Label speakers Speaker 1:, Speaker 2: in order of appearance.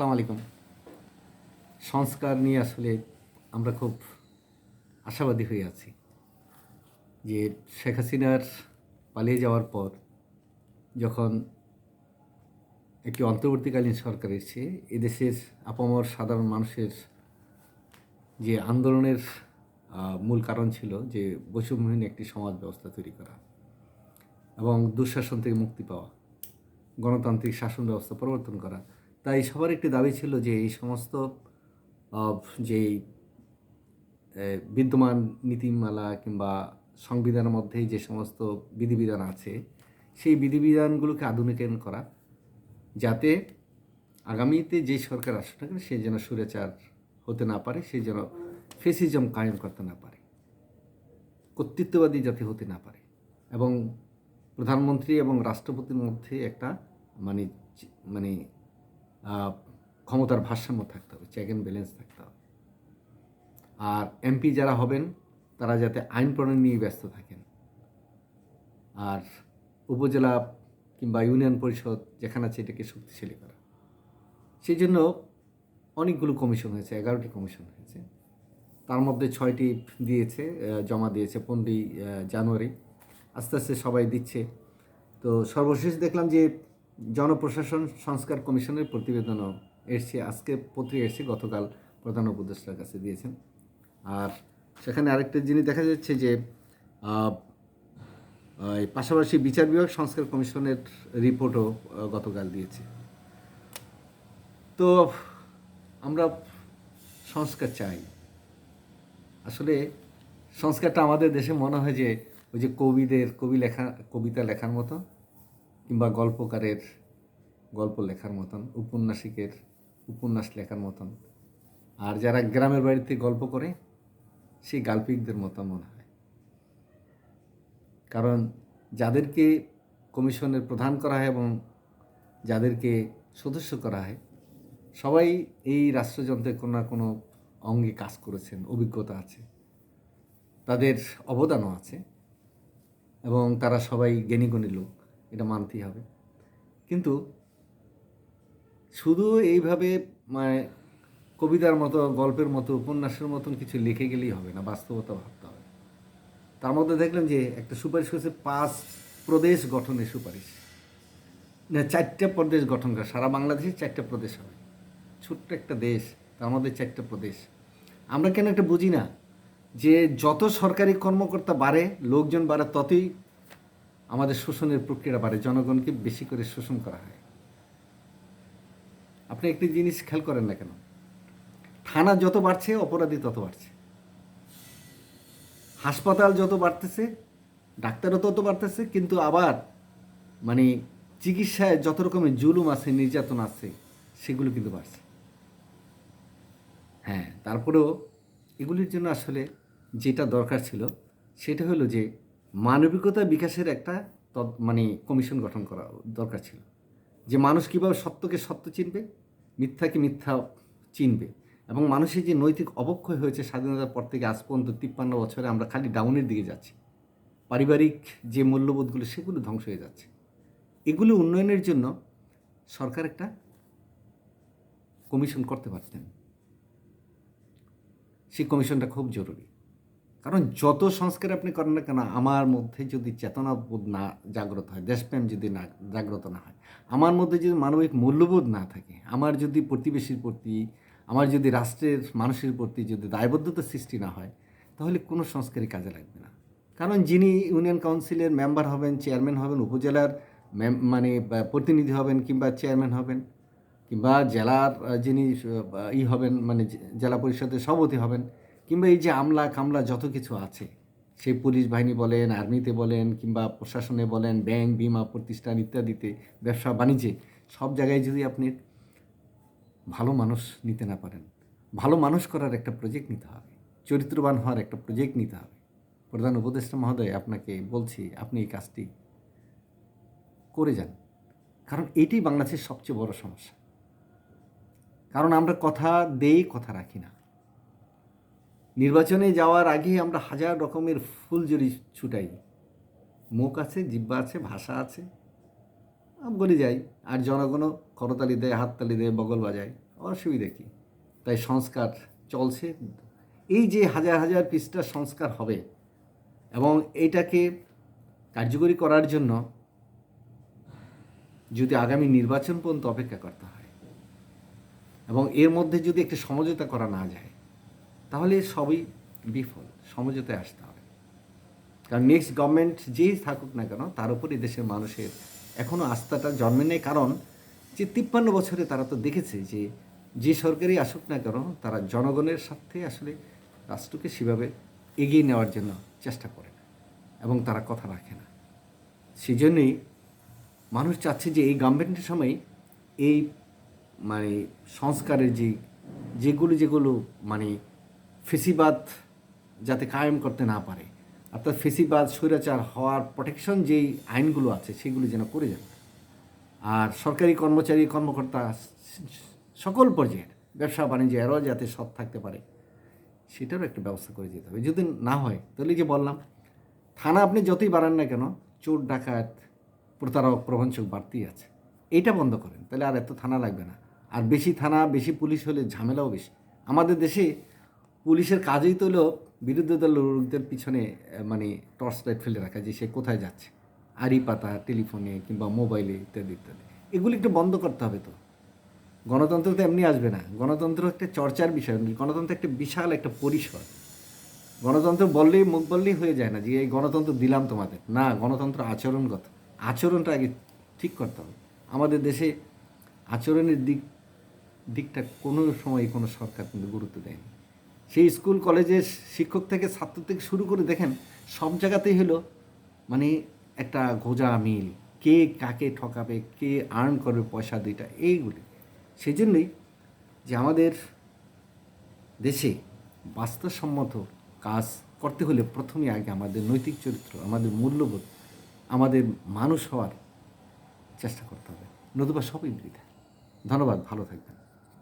Speaker 1: আসসালামু আলাইকুম। সংস্কার নিয়ে আসলে আমরা খুব আশাবাদী হয়ে আছি যে শেখ হাসিনার পালিয়ে যাওয়ার পর যখন একটি অন্তর্বর্তীকালীন সরকার এসে এদেশের আপামর সাধারণ মানুষের যে আন্দোলনের মূল কারণ ছিল যে বৈষম্যহীন একটি সমাজ ব্যবস্থা তৈরি করা এবং দুঃশাসন থেকে মুক্তি পাওয়া, গণতান্ত্রিক শাসন ব্যবস্থা পরিবর্তন করা তাই সবার একটি দাবি ছিল যে এই সমস্ত যে বিদ্যমান নীতিমালা কিংবা সংবিধানের মধ্যেই যে সমস্ত বিধিবিধান আছে, সেই বিধিবিধানগুলোকে আধুনিকায়ন করা, যাতে আগামীতে যে সরকার আসুক না সে যেন সুরেচার হতে না পারে, সে যেন ফেসিজম কায়েম করতে না পারে, কর্তৃত্ববাদী যাতে হতে না পারে। এবং প্রধানমন্ত্রী এবং রাষ্ট্রপতির মধ্যে একটা মানে মানে ক্ষমতার ভারসাম্য থাকতে হবে চেক অ্যান্ড ব্যালেন্স থাকতে হবে। আর এমপি যারা হবেন, তারা যাতে আইন প্রণয়ন নিয়ে ব্যস্ত থাকেন। আর উপজেলা কিংবা ইউনিয়ন পরিষদ যেখানে আছে, এটাকে শক্তিশালী করা। সেই জন্য অনেকগুলো কমিশন হয়েছে, এগারোটি কমিশন হয়েছে। তার মধ্যে ছয়টি দিয়েছে জমা দিয়েছে পনেরোই জানুয়ারি। আস্তে আস্তে সবাই দিচ্ছে। তো সর্বশেষ দেখলাম যে জনপ্রশাসন সংস্কার কমিশনের প্রতিবেদনও এসছে, আজকে পত্রিকা এসছে, গতকাল প্রধান উপদেষ্টার কাছে দিয়েছেন। আর সেখানে আরেকটা জিনিস দেখা যাচ্ছে যে পাশাপাশি বিচার বিভাগ সংস্কার কমিশনের রিপোর্টও গতকাল দিয়েছে। তো আমরা সংস্কার চাই। আসলে সংস্কারটা আমাদের দেশে মনে হয় যে, ওই যে কবিদের কবি লেখা, কবিতা লেখার মতো। কিংবা গল্পকারের গল্প লেখার মতন, উপন্যাসিকের উপন্যাস লেখার মতন। আর যারা গ্রামের বাড়িতে গল্প করে, সেই গাল্পিকদের মতো মনে হয়। কারণ যাদেরকে কমিশনের প্রধান করা হয় এবং যাদেরকে সদস্য করা হয়, সবাই এই রাষ্ট্রযন্ত্রের কোনো না কোনো অঙ্গে কাজ করেছেন, অভিজ্ঞতা আছে। তাদের অবদানও আছে এবং তারা সবাই জ্ঞানীগুণী লোক। এটা মানতেই হবে। কিন্তু শুধু এইভাবে মানে কবিতার মতো, গল্পের মতো, উপন্যাসের মতন কিছু লিখে গেলেই হবে না, বাস্তবতা ভাবতে হবে। তার মধ্যে দেখলাম যে একটা সুপারিশ করেছে পাঁচ প্রদেশ গঠনের সুপারিশ। না, চারটে প্রদেশ গঠন করা, সারা বাংলাদেশে চারটে প্রদেশ হবে। ছোট্ট একটা দেশ, তার মধ্যে চারটে প্রদেশ। আমরা কেন একটা বুঝি না? যে যত সরকারি কর্মকর্তা বাড়ে, লোকজন বাড়ে, ততই আমাদের শোষণের প্রক্রিয়া বাড়ে, জনগণকে বেশি করে শোষণ করা হয়। আপনি একটি জিনিস খেয়াল করেন না কেন? থানা যত বাড়ছে, অপরাধী তত বাড়ছে। হাসপাতাল যত বাড়তেছে, ডাক্তারও তত বাড়তেছে, কিন্তু আবার মানে চিকিৎসায় যত রকমের জুলুম আছে, নির্যাতন আছে, সেগুলো কিন্তু বাড়ছে। হ্যাঁ তারপরেও এগুলির জন্য আসলে যেটা দরকার ছিল, সেটা হলো যে মানবিকতা বিকাশের একটা মানে কমিশন গঠন করা দরকার ছিল। যে মানুষ কীভাবে সত্যকে সত্য চিনবে, মিথ্যাকে মিথ্যা চিনবে এবং মানুষের যে নৈতিক অবক্ষয় হয়েছে স্বাধীনতার পর থেকে আজ পর্যন্ত তিপ্পান্ন বছরে আমরা খালি ডাউনের দিকে যাচ্ছি। পারিবারিক যে মূল্যবোধগুলো সেগুলো ধ্বংস হয়ে যাচ্ছে। এগুলো উন্নয়নের জন্য সরকার একটা কমিশন করতে পারতেন। সেই কমিশনটা খুব জরুরি। কারণ যত সংস্কার আপনি করেন না কেন, আমার মধ্যে যদি চেতনাবোধ না জাগ্রত হয়, দেশপ্রেম যদি না জাগ্রত না হয়, আমার মধ্যে যদি মানবিক মূল্যবোধ না থাকে, আমার যদি প্রতিবেশীর প্রতি, আমার যদি রাষ্ট্রের মানুষের প্রতি যদি দায়বদ্ধতা সৃষ্টি না হয়, তাহলে কোনো সংস্কারই কাজে লাগবে না। কারণ যিনি ইউনিয়ন কাউন্সিলের মেম্বার হবেন, চেয়ারম্যান হবেন, উপজেলার মানে প্রতিনিধি হবেন কিংবা চেয়ারম্যান হবেন, কিংবা জেলার, যিনি ই হবেন মানে জেলা পরিষদের সভাপতি হবেন কিংবা এই যে আমলা কামলা যত কিছু আছে, সেই পুলিশ বাহিনী বলেন, আর্মিতে বলেন, কিংবা প্রশাসনে বলেন, ব্যাংক, বিমা প্রতিষ্ঠান ইত্যাদিতে, ব্যবসা, বাণিজ্যে, সব জায়গায় যদি আপনি ভালো মানুষ নিতে না পারেন, ভালো মানুষ করার একটা প্রজেক্ট নিতে হবে, চরিত্রবান হওয়ার একটা প্রজেক্ট নিতে হবে। প্রধান উপদেষ্টা মহোদয়, আপনাকে বলছি, আপনি এই কাজটি করে যান। কারণ এটাই বাংলাদেশের সবচেয়ে বড় সমস্যা। কারণ আমরা কথা দেই, কথা রাখি না। নির্বাচনে যাওয়ার আগে আমরা হাজার রকমের ফুলজুরি ছুটাই, মুখ আছে জিব্বা আছে, ভাষা আছে বলে যাই। আর জনগণও করতালি দেয়, হাততালি দেয়, বগল বাজায়, অসুবিধা কী? তাই সংস্কার চলছে। এই যে হাজার হাজার পৃষ্ঠার সংস্কার হবে এবং এইটাকে কার্যকরী করার জন্য যদি আগামী নির্বাচন পর্যন্ত অপেক্ষা করতে হয় এবং এর মধ্যে যদি একটা সমঝোতা করা না যায় তাহলে সবই বিফল, সমঝোতায় আসতে হবে। কারণ নেক্সট গভর্নমেন্ট যেই থাকুক না কেন, তার উপর দেশের মানুষের এখনও আস্থাটা জন্মে নেই। কারণ যে তিপ্পান্ন বছরে তারা তো দেখেছে যে যে সরকারই আসুক না কেন, তারা জনগণের স্বার্থে আসলে রাষ্ট্রকে সেভাবে এগিয়ে নেওয়ার জন্য চেষ্টা করে না এবং তারা কথা রাখে না। সেই জন্যই মানুষ চাচ্ছে যে এই গভর্নমেন্টের সময় এই মানে সংস্কারের যে যেগুলো যেগুলো মানে ফেসিবাদ যাতে কায়েম করতে না পারে। অর্থাৎ ফেসিবাদ, স্বৈরাচার হওয়ার প্রোটেকশন যেই আইনগুলো আছে, সেগুলো যেন করে যাবে আর সরকারি কর্মচারী, কর্মকর্তা সকল পর্যায়ের ব্যবসা, বাণিজ্য, এরাও যাতে সৎ থাকতে পারে, সেটারও একটা ব্যবস্থা করে যেতে হবে। যদি না হয়, তাহলে যে বললাম, থানা আপনি যতই বাড়ান না কেন, চোর, ডাকাত, প্রতারক, প্রবঞ্চক বাড়তেই আছে। এইটা বন্ধ করেন, তাহলে আর এত থানা লাগবে না। আর বেশি থানা, বেশি পুলিশ হলে ঝামেলাও বেশি। আমাদের দেশে পুলিশের কাজই তো হলো বিরুদ্ধ দল লোকদের পিছনে মানে টর্চ লাইট ফেলে রাখা যে সে কোথায় যাচ্ছে। আড়ি পাতা, টেলিফোনে কিংবা মোবাইলে ইত্যাদি ইত্যাদি। এগুলি একটু বন্ধ করতে হবে তো। গণতন্ত্র তো এমনি আসবে না। গণতন্ত্র একটা চর্চার বিষয়, গণতন্ত্র একটা বিশাল একটা পরিসর। গণতন্ত্র বললেই, মুখ বললেই হয়ে যায় না যে এই গণতন্ত্র দিলাম তোমাদের। না, গণতন্ত্র আচরণগত। আচরণটা আগে ঠিক করতে হবে। আমাদের দেশে আচরণের দিক, দিকটা কোনো সময় কোনো সরকার কিন্তু গুরুত্ব দেয়নি। সেই স্কুল, কলেজের শিক্ষক থেকে ছাত্র থেকে শুরু করে, দেখেন, সব জায়গাতেই হলো মানে একটা গোজা মিল। কে কাকে ঠকাবে, কে আর্ন করবে পয়সা দুইটা, এইগুলি। সেই জন্যই যে আমাদের দেশে বাস্তবসম্মত কাজ করতে হলে প্রথমে আগে আমাদের নৈতিক চরিত্র, আমাদের মূল্যবোধ, আমাদের মানুষ হওয়ার চেষ্টা করতে হবে। নতুবা সবই বৃথা ধন্যবাদ, ভালো থাকবেন।